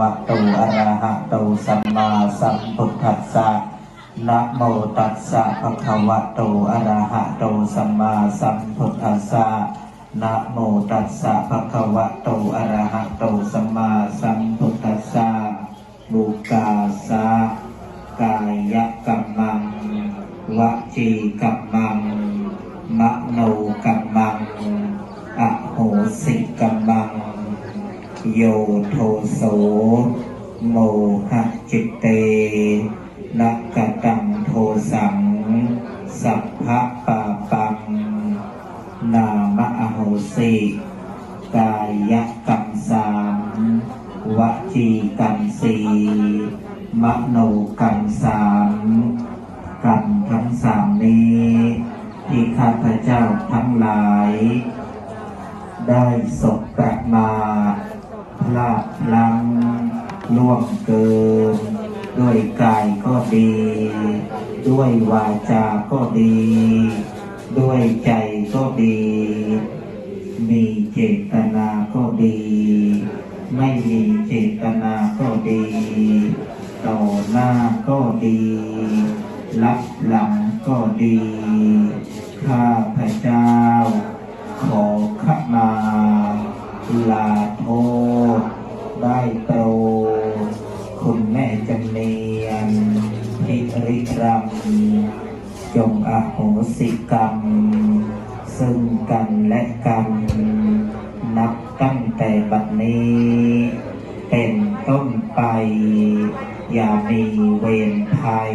วะโตอะระหะโตสัมมาสัมพุทธัสสะนะโมตัสสะภะคะวะโตอะระหะโตสัมมาสัมพุทธัสสะนะโมตัสสะภะคะวะโตอะระหะโตสัมมาสัมพุทธัสสะบุกาสะกายกัมมังวจีกัมมังมโน โยโทโสโมหะจิตเตนักกตังโทสัง สัพพะปาปัง นามะอโหสิกายกรรมสามวจีกรรมสีมโนกรรมสามกรรมทั้งสามนี้ที่ข้าพเจ้าทั้งหลาย ได้สบประมาท ลาดพลั้งล่วงเกิน ด้วยกายก็ดี ด้วยวาจาก็ดี ด้วยใจก็ดี มีเจตนาก็ดี ไม่มีเจตนาก็ดี ต่อหน้าก็ดี รับหลังก็ดีข้า พิริรัมจงอโหสิกรรม ซึ่งกันและกันนับตั้งแต่บัดนี้ เป็นต้นไป อย่ามีเวรภัย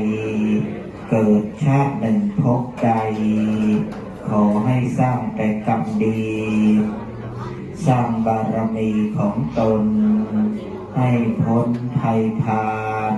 เกิดชาติหนึ่งพบใด ขอให้สร้างแต่กรรมดี สร้างบารมีของตน ให้พ้นภัยพาน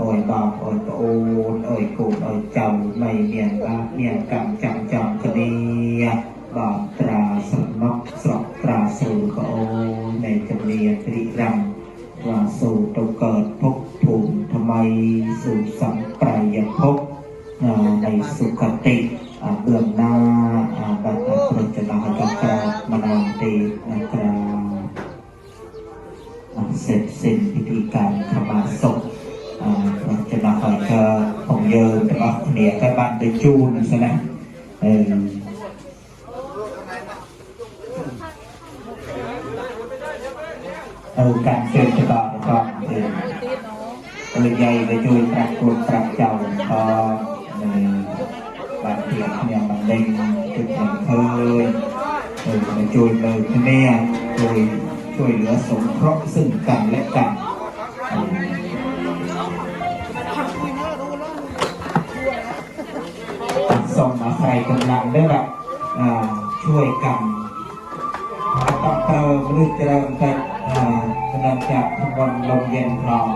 อ่อยบาโอ่ยโอนอ่อยโกรโอ่ยจ้าไม่เมียนบาเมียนกรรมจังจังคดีบาปตราสมักสอบตราสูก็โอในจำเนียตริรังว่าสู่ตกเกิดพบภูมิทำไมสู่สัมปรายภพในสุคติเบื้องหน้าบัตรพระจนาจักรมนามตีนัคราเสร็จสิ้นพิธีการขมาศพ พระเจนาคอยก็ผมเยินแต่ว่าเนี่ยก็บ้านไปจูนซะนะเออเออการเชิญฉบับก็เออเออใหญ่ไปช่วยปรับกลุ่มปรับเจ้าก็เออบางทียเนี่ยมันเด้งจุดหนึ่งเคยเออมาช่วยเลยที่เนี่ยช่วยช่วยเหลือสงเคราะห์ซึ่งกันและกัน ส่งมาใส่กำลังได้แบบช่วยกันต้องเติมหรือเติมกันอ่กำลังจากทุกวันลมเย็นพร้อม